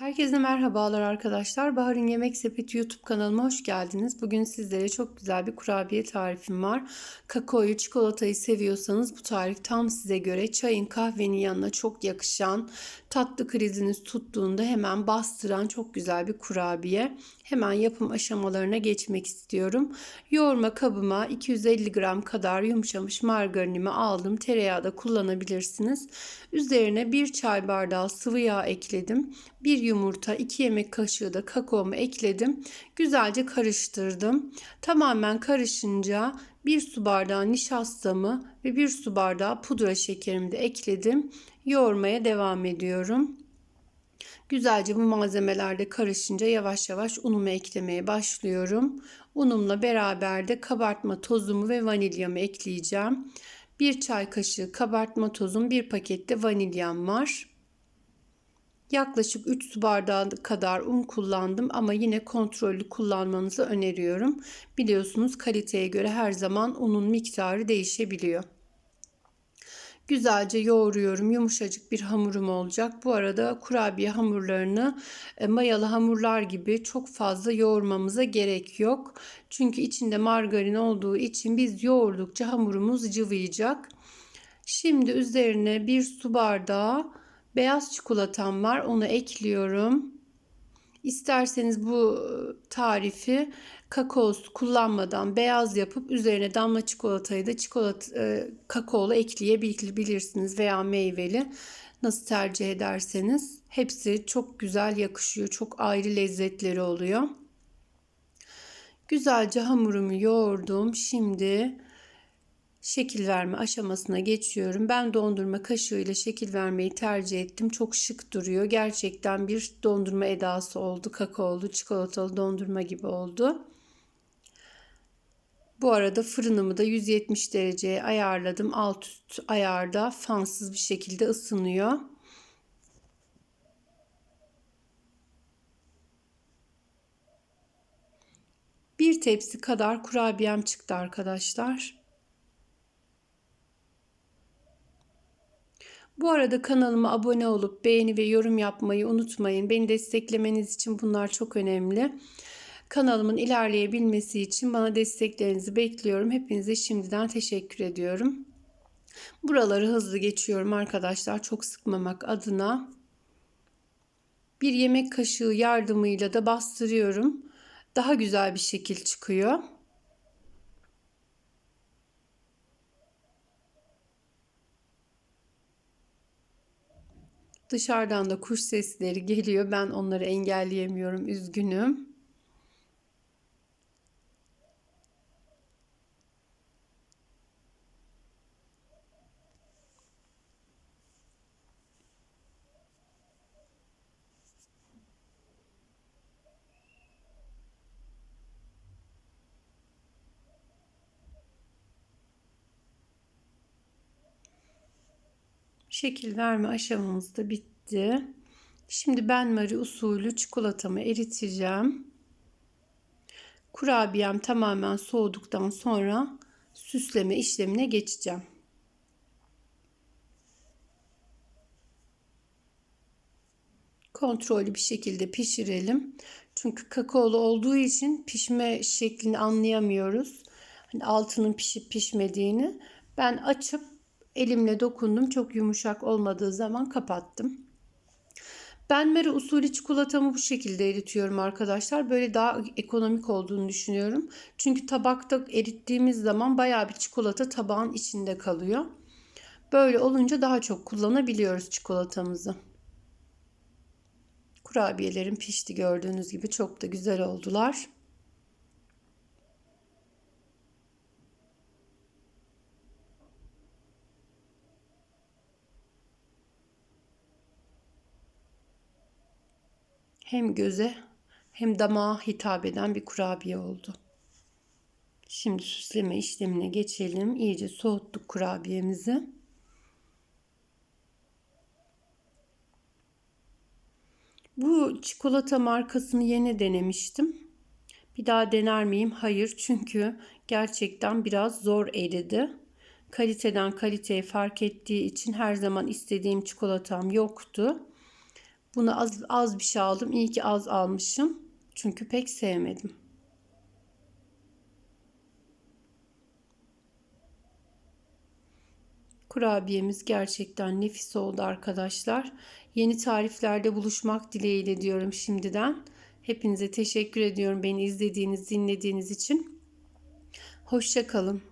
Herkese merhabalar arkadaşlar. Bahar'ın Yemek Sepeti YouTube kanalıma hoş geldiniz. Bugün sizlere çok güzel bir kurabiye tarifim var. Kakaoyu, çikolatayı seviyorsanız bu tarif tam size göre. Çayın, kahvenin yanına çok yakışan, tatlı kriziniz tuttuğunda hemen bastıran çok güzel bir kurabiye. Hemen yapım aşamalarına geçmek istiyorum. Yoğurma kabıma 250 gram kadar yumuşamış margarinimi aldım. Tereyağı da kullanabilirsiniz. Üzerine bir çay bardağı sıvı yağ ekledim. Bir yumurta, 2 yemek kaşığı da kakaomu ekledim. Güzelce karıştırdım. Tamamen karışınca 1 su bardağı nişastamı ve 1 su bardağı pudra şekerimi de ekledim. Yoğurmaya devam ediyorum. Güzelce bu malzemelerde karışınca yavaş yavaş unumu eklemeye başlıyorum. Unumla beraber de kabartma tozumu ve vanilyamı ekleyeceğim. 1 çay kaşığı kabartma tozum, 1 pakette vanilyam var. Yaklaşık 3 su bardağı kadar un kullandım ama yine kontrollü kullanmanızı öneriyorum. Biliyorsunuz kaliteye göre her zaman unun miktarı değişebiliyor. Güzelce yoğuruyorum. Yumuşacık bir hamurum olacak. Bu arada kurabiye hamurlarını e, mayalı hamurlar gibi çok fazla yoğurmamıza gerek yok. Çünkü içinde margarin olduğu için biz yoğurdukça hamurumuz cıvıyacak. Şimdi üzerine bir su bardağı beyaz çikolatam var. Onu ekliyorum. İsterseniz bu tarifi kakaos kullanmadan beyaz yapıp üzerine damla çikolatayı da çikolata e, kakaolu ekleyebilirsiniz veya meyveli nasıl tercih ederseniz hepsi çok güzel yakışıyor. Çok ayrı lezzetleri oluyor. Güzelce hamurumu yoğurdum. Şimdi şekil verme aşamasına geçiyorum. Ben dondurma kaşığıyla şekil vermeyi tercih ettim. Çok şık duruyor. Gerçekten bir dondurma edası oldu. Kakaolu, çikolatalı dondurma gibi oldu. Bu arada fırınımı da 170 dereceye ayarladım. Alt üst ayarda fansız bir şekilde ısınıyor. Bir tepsi kadar kurabiyem çıktı arkadaşlar. Bu arada kanalıma abone olup beğeni ve yorum yapmayı unutmayın. Beni desteklemeniz için bunlar çok önemli. Kanalımın ilerleyebilmesi için bana desteklerinizi bekliyorum. Hepinize şimdiden teşekkür ediyorum. Buraları hızlı geçiyorum arkadaşlar. Çok sıkmamak adına. Bir yemek kaşığı yardımıyla da bastırıyorum. Daha güzel bir şekil çıkıyor. Dışarıdan da kuş sesleri geliyor. Ben onları engelleyemiyorum. Üzgünüm. Şekil verme aşamamız da bitti. Şimdi ben Mari usulü çikolatamı eriteceğim. Kurabiyem tamamen soğuduktan sonra süsleme işlemine geçeceğim. Kontrollü bir şekilde pişirelim. Çünkü kakaolu olduğu için pişme şeklini anlayamıyoruz. Hani altının pişip pişmediğini. Ben açıp Elimle dokundum. Çok yumuşak olmadığı zaman kapattım. Ben Meri usulü çikolatamı bu şekilde eritiyorum arkadaşlar. Böyle daha ekonomik olduğunu düşünüyorum. Çünkü tabakta erittiğimiz zaman baya bir çikolata tabağın içinde kalıyor. Böyle olunca daha çok kullanabiliyoruz çikolatamızı. Kurabiyelerim pişti gördüğünüz gibi çok da güzel oldular. Hem göze hem damağa hitap eden bir kurabiye oldu. Şimdi süsleme işlemine geçelim. İyice soğuttuk kurabiyemizi. Bu çikolata markasını yeni denemiştim. Bir daha dener miyim? Hayır. Çünkü gerçekten biraz zor eridi. Kaliteden kaliteye fark ettiği için her zaman istediğim çikolatam yoktu. Buna az, az bir şey aldım. İyi ki az almışım. Çünkü pek sevmedim. Kurabiyemiz gerçekten nefis oldu arkadaşlar. Yeni tariflerde buluşmak dileğiyle diyorum şimdiden. Hepinize teşekkür ediyorum beni izlediğiniz, dinlediğiniz için. Hoşça kalın.